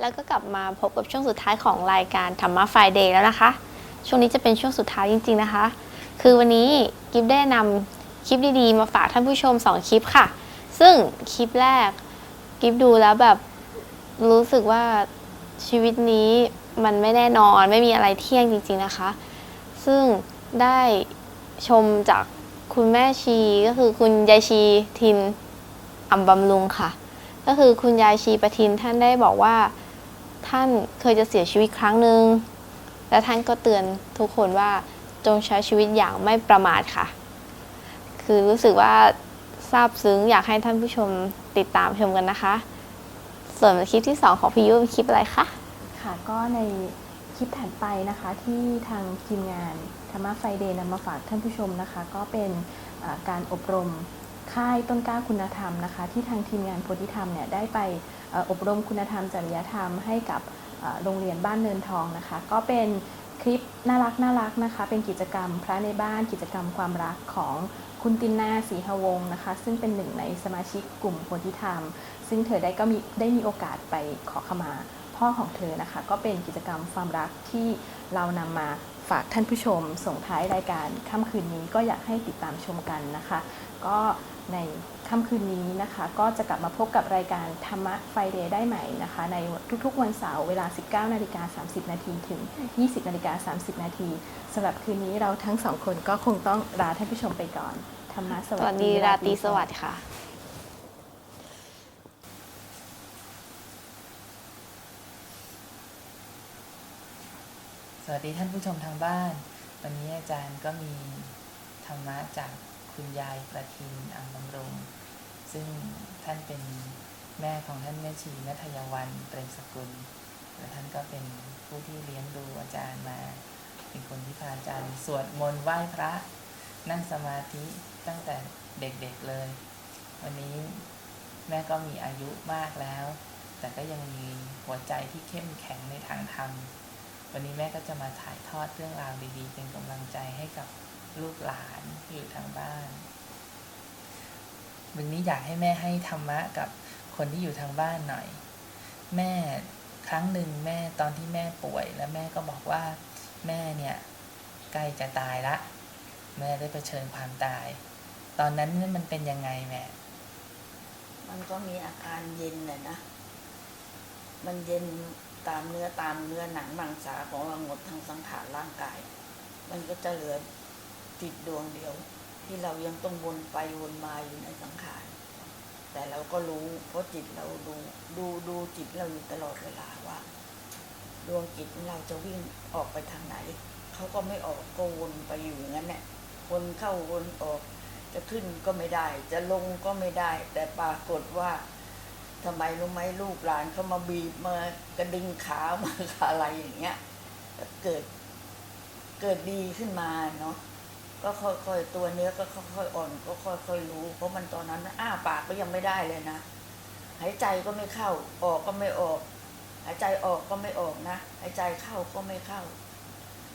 แล้วก็กลับมาพบกับช่วงสุดท้ายของรายการธรรมะไฟเดย์แล้วนะคะ ช่วงนี้จะเป็นช่วงสุดท้ายจริง ๆนะคะ คือวันนี้กิฟได้นำคลิปดีๆ มาฝากท่านผู้ชม 2 คลิปค่ะ ซึ่งคลิปแรกกิฟดูแล้วแบบรู้สึกว่าชีวิตนี้มันไม่แน่นอนไม่มีอะไรเที่ยงจริง ๆนะคะ ซึ่งได้ชมจากคุณแม่ชีก็คือคุณยายชีทินอ่ำบำรุงค่ะ ก็คือคุณยายชีประทินท่านได้บอกว่า ท่านเคยจะเสียชีวิตครั้งหนึ่งและท่านก็เตือนทุกคนว่าจงใช้ชีวิตอย่างไม่ประมาทค่ะ คือรู้สึกว่าซาบซึ้งอยากให้ท่านผู้ชมติดตามชมกันนะคะ ส่วนคลิปที่ 2 ของพี่ยุเป็นคลิปอะไรคะค่ะ ก็ในคลิปถัดไปนะคะที่ทางทีมงานธรรมะไฟเดย์นำมาฝากท่านผู้ชมนะคะ ก็เป็นการอบรมค่ายต้นกล้าคุณธรรมนะคะ ที่ทางทีมงานโพธิธรรมเนี่ยได้ไป อบรมคุณธรรมจริยธรรมให้กับโรงเรียนบ้านเนินทองนะคะ ก็เป็นคลิปน่ารักน่ารักนะคะ เป็นกิจกรรมพระในบ้านกิจกรรมความรักของคุณตินนาศรีหวงศ์นะคะ ซึ่งเป็นหนึ่งในสมาชิกกลุ่มโพธิธรรมซึ่งเธอได้ก็มีได้มีโอกาสไปขอขมาพ่อของเธอนะคะ ก็เป็นกิจกรรมความรักที่เรานำมาฝากท่านผู้ชมส่งท้ายรายการค่ำคืนนี้ก็อยากให้ติดตามชมกันนะคะ ก็ ในค่ำคืนนี้นะคะ ก็จะกลับมาพบกับรายการธรรมะไฟเดย์ได้ใหม่นะคะ ในทุกๆวันเสาร์เวลา 19นาฬิกา30 นาทีถึง 20นาฬิกา30 นาทีสำหรับคืนนี้เราทั้งสองคนก็คงต้องลาท่านผู้ชมไปก่อนธรรมะสสวัวัสสดีดีราตรีสวัสดิ์ค่ะสวัสดีท่านผู้ชมทางบ้าน วันนี้อาจารย์ก็มีธรรมะจาก คุณยายประทินอังบำรง ซึ่งท่านเป็นแม่ของท่านแม่ชีนัทยวันเปรมสกุล และท่านก็เป็นผู้ที่เลี้ยงดูอาจารย์มา เป็นคนที่พาอาจารย์สวดมนต์ไหว้พระ นั่งสมาธิตั้งแต่เด็กๆเลย วันนี้แม่ก็มีอายุมากแล้ว แต่ก็ยังมีหัวใจที่เข้มแข็งในทางธรรม วันนี้แม่ก็จะมาถ่ายทอดเรื่องราวดีๆ เป็นกำลังใจให้กับ ลูกหลานอยู่ทางบ้าน วันนี้อยากให้แม่ให้ธรรมะกับคนที่อยู่ทางบ้านหน่อย แม่ครั้งหนึ่งแม่ตอนที่แม่ป่วย แล้วแม่ก็บอกว่าแม่เนี่ยใกล้จะตายละ แม่ได้เผชิญความตาย ตอนนั้นมันเป็นยังไงแม่ มันก็มีอาการเย็นเลยนะ มันเย็นตามเนื้อตามเนื้อหนังมังสาของเราหมดทั้งสังขารร่างกาย มันก็จะเหลือ จิตดวงเดียว ที่เรายังต้องวนไปวนมาอยู่ในสังขาร แต่เราก็รู้เพราะจิตเราดูดูดูจิตเราอยู่ตลอดเวลาว่า ดวงจิตเราจะวิ่งออกไปทางไหนเขาก็ไม่ออกก็วนไปอยู่อย่างนั้นแหละวนเข้าวนออก จะขึ้นก็ไม่ได้ จะลงก็ไม่ได้ แต่ปรากฏว่าทำไมรู้ไหมลูกหลานเขามาบีบมากระดึงขามาอะไรอย่างเงี้ยเกิดเกิดดีขึ้นมาเนาะ ก็ค่อยๆตัวเนื้อก็ค่อยๆอ่อน ก็ค่อยๆรู้ เพราะมันตอนนั้นอ้าปากก็ยังไม่ได้เลยนะหายใจก็ไม่เข้า ออกก็ไม่ออก หายใจออกก็ไม่ออกนะหายใจเข้าก็ไม่เข้า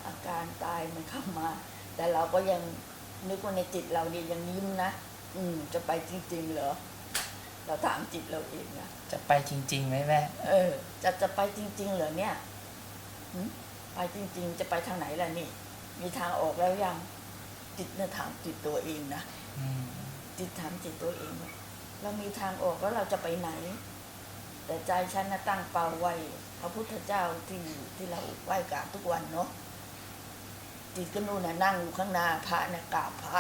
อาการตายมันเข้ามา แต่เราก็ยังนึกว่าในจิตเราเนี่ยยังยิ้มนะอืม จะไปจริง ๆ เหรอเราถามจิตเราเองนะจะไปจริงๆไหมแม่เออ จะจะไปจริง ๆ เหรอเนี่ยหึไปจริง ๆ จะไปทางไหนล่ะนี่ มีทางออกแล้วยัง จิตเนี่ยถามจิตตัวเองนะอืมจิตถามจิตตัวเองว่าเรามีทางออกแล้วเราจะไปไหน แต่ใจฉันนะตั้งเป้าไว้พระพุทธเจ้าที่ที่เราไหว้กราบทุกวันเนาะจิตก็นู่นน่ะนั่งอยู่ข้างหน้าพระเนี่ยกราบพระ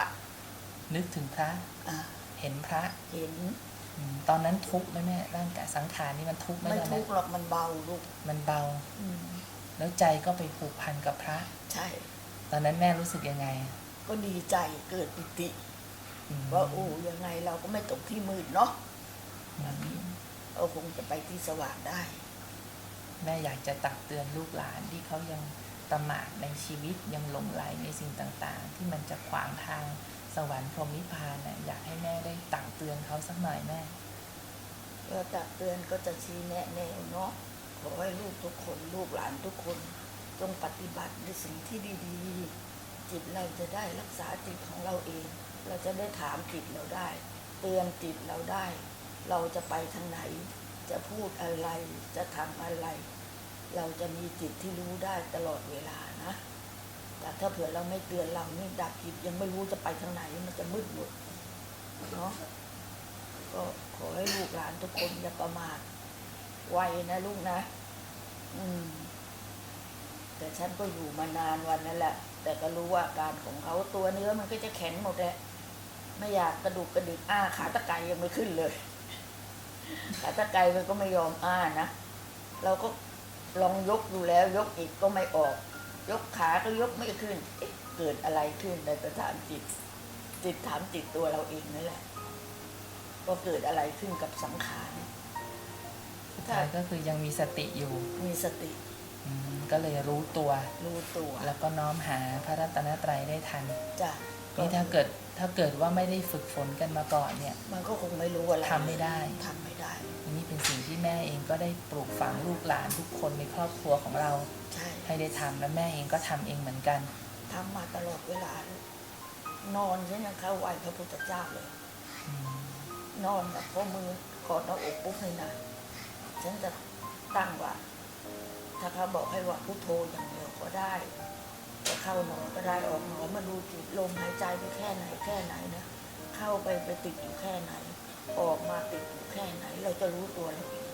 นึกถึงพระอะเห็นพระเห็นอืมตอนนั้นทุกข์ไหมแม่ร่างกายสังขารนี่มันทุกข์ไหมไม่ตอนทุนั้นกข์หรอกมันเบาลูกมันเบาอืมแล้วใจก็ไปผูกพันกับพระ ใช่ ตอนนั้นแม่รู้สึกยังไง ก็ดีใจเกิดปิติอืมว่าโอ้ยังไงเราก็ไม่ตกที่มืดเนาะอืมเราคงจะไปที่สว่างได้ แม่อยากจะตักเตือนลูกหลานที่เขายังประมาทในชีวิตยังหลงไหลในสิ่งต่างๆ ที่มันจะขวางทางสวรรค์พรหมนิพพานน่ะอยากให้แม่ได้ตักเตือนเขาสักหน่อยแม่ก็ตักเตือนก็จะชี้แนะแนวเนาะขอให้ลูกทุกคนลูกหลานทุกคนจงปฏิบัติในสิ่งที่ดีๆ จิตเราจะได้รักษาจิตของเราเอง เราจะได้ถามจิตเราได้ เตือนจิตเราได้ เราจะไปทางไหน จะพูดอะไร จะทำอะไร เราจะมีจิตที่รู้ได้ตลอดเวลานะ แต่ถ้าเผื่อเราไม่เตือนเรานี่ดับจิตยังไม่รู้จะไปทางไหนมันจะมืดหมดเนาะก็ขอให้ลูกหลานทุกคนอย่าประมาทไวนะลูกนะ อืม แต่ฉันก็อยู่มานานวันนั้นแหละ แต่ก็รู้ว่าอาการของเขาตัวเนื้อมันก็จะแข็งหมดแหละไม่อยากกระดูกกระดิกอ้าขาตะไคร้ยังไม่ขึ้นเลย ขาตะไคร้มันก็ไม่ยอมอ้านะเราก็ลองยกดูแล้ว ยกอีกก็ไม่ออก ยกขาก็ยกไม่ขึ้นเอ๊ะเกิดอะไรขึ้นในสถานจิต จิตถามจิตตัวเราเองนั่นแหละว่าเกิดอะไรขึ้นกับสังขารสุดท้ายก็คือยังมีสติอยู่ มีสติ อืมก็เลยรู้ตัว รู้ตัวแล้วก็น้อมหาพระรัตนตรัยได้ทันจ้ะนี่ถ้าเกิดถ้าเกิดว่าไม่ได้ฝึกฝนกันมาก่อนเนี่ย มันก็คงไม่รู้อะไรทำไม่ได้ ทำไม่ได้ นี่เป็นสิ่งที่แม่เองก็ได้ปลูกฝังลูกหลานทุกคนในครอบครัวของเรา ใช่ให้ได้ทำและแม่เองก็ทำเองเหมือนกัน ทำมาตลอดเวลา นอนฉันยังเข้าไหวพระพุทธเจ้าเลย อืมนอนแบบพอมือกอดหน้าอกปุ๊บเลยนะฉันจะตั้งว่า ถ้าเขาบอกให้ว่าพุทโธอย่างเดียวก็ได้จะเข้านอนก็ได้ออกนอนมาดูจิตลมหายใจไปแค่ไหนแค่ไหนนะเข้าไปไปติดอยู่แค่ไหน ออกมาติดอยู่แค่ไหน เราจะรู้ตัวเราเอง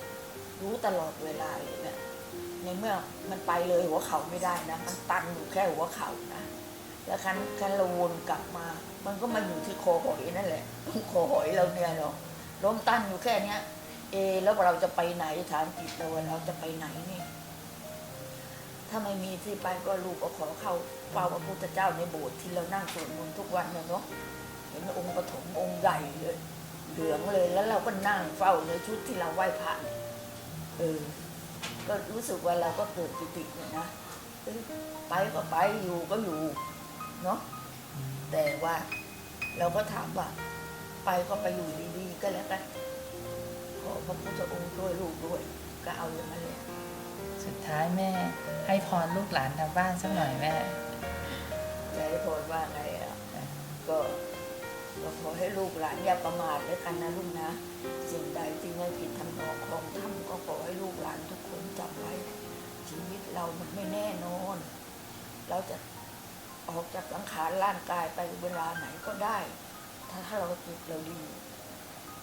รู้ตลอดเวลาเลยนี่ยในเมื่อมันไปเลยหัวเข่าไม่ได้นะมันตันอยู่แค่หัวเข่านะแล้วคันคันเราวนกลับมา มันก็มาอยู่ที่คอหอยนั่นแหละคอหอยเราเนี่ยเนาะล้มตั้นอยู่แค่เนี้ย เอ แล้วเราจะไปไหนถามจิตเราว่าเราจะไปไหนเนี่ย ถ้าไม่มีที่ไปก็ลูกก็ขอเข้าเฝ้าพระพุทธเจ้าในโบสถ์ที่เรานั่งสวดมนต์ทุกวันเนี่ยเนาะเห็นองค์ปฐมองค์ใหญ่เลยเหลืองเลยแล้วเราก็นั่งเฝ้าในชุดที่เราไหว้พระเออ ก็รู้สึกว่าเราก็เกิดปิติเนี่ยนะไปก็ไปอยู่ก็อยู่เนาะแต่ว่าเราก็ถามว่า ไปก็ไปอยู่ดีๆก็แล้วกันขอพระพุทธองค์ช่วยลูกด้วย ก็เอาอย่างนั้นแหละ สุดท้ายแม่ให้พรลูกหลานทางบ้านสักหน่อยแม่ยายพรว่าไงอะก็ก็ขอให้ลูกหลานอย่าประมาทด้วยกันนะลูกนะ สิ่งใดที่ไม่ผิดทำนองของธรรมก็ขอให้ลูกหลานทุกคนจำไว้ ชีวิตเรามันไม่แน่นอน เราจะออกจากสังขารร่างกายไปเวลาไหนก็ได้ ถ้าถ้าเราจิตเราดี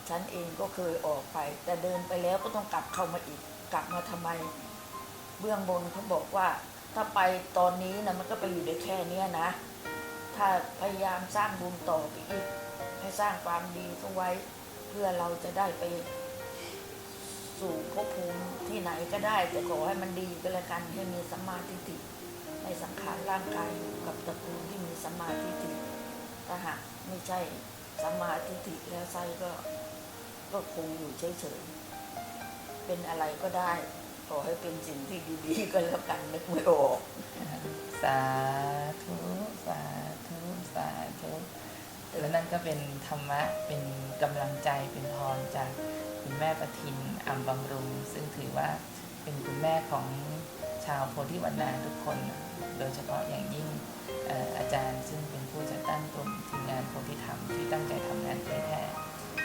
ฉันเองก็เคยออกไป แต่เดินไปแล้วก็ต้องกลับเข้ามาอีก กลับมาทำไม เบื้องบนเขาบอกว่า ถ้าไปตอนนี้นะมันก็ไปอยู่ได้แค่เนี้ยนะ ถ้าพยายามสร้างบุญต่อไปอีก ให้สร้างความดีเข้าไว้ เพื่อเราจะได้ไป สู่ภพภูมิที่ไหนก็ได้ แต่ขอให้มันดีก็แล้วกันให้มีสัมมาทิฏฐิในสังขารร่างกายอยู่กับตระกูลที่มีสัมมาทิฏฐิถ้าหากไม่ใช่สัมมาทิฏฐิแล้วไส้ก็ก็คงอยู่เฉยๆเป็นอะไรก็ได้ อให้เป็นสิ่งที่ดีๆก็แล้วกันนึกไม่ออกสาธุสาธุสาธุและนั่นก็เป็นธรรมะเป็นกำลังใจเป็นพรจากคุณแม่ประทินอัมบำรุง ซึ่งถือว่าเป็นคุณแม่ของชาวโพธิวันนาทุกคน โดยเฉพาะอย่างยิ่งอาจารย์ซึ่งเป็นผู้จัดตั้งกลุ่มทีมงานโพธิธรรมที่ตั้งใจทำงานเผยแผ่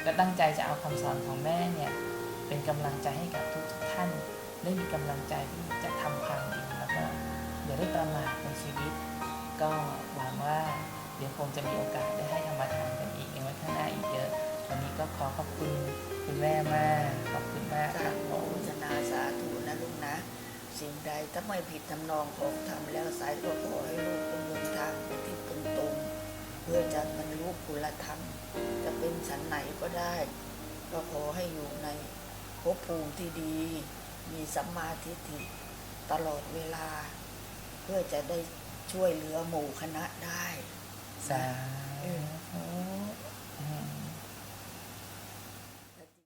และตั้งใจจะเอาคำสอนของแม่เนี่ยเป็นกำลังใจให้กับทุกๆท่าน ได้มีกำลังใจที่จะทำความดีแล้วก็อย่าได้ประมาทในชีวิต ก็หวังว่าเดี๋ยวคงจะมีโอกาสได้ให้ธรรมทานกันอีกในวันข้างหน้าอีกเยอะ วันนี้ก็ขอขอบคุณคุณแม่มาก ขอบคุณมากค่ะธุโมทนาสาธุนะลูกนะ สิ่งใดถ้าไม่ผิดทำนองของธรรมแล้วสายก็ขอให้ลูกดำเนินทางไปที่ตรงๆเพื่อจะบรรลุคุณธรรม จะเป็นชั้นไหนก็ได้ ก็ขอให้อยู่ในภพภูมิที่ดี มีสัมมาทิฏฐิตลอดเวลา เพื่อจะได้ช่วยเหลือหมู่คณะได้สาธุ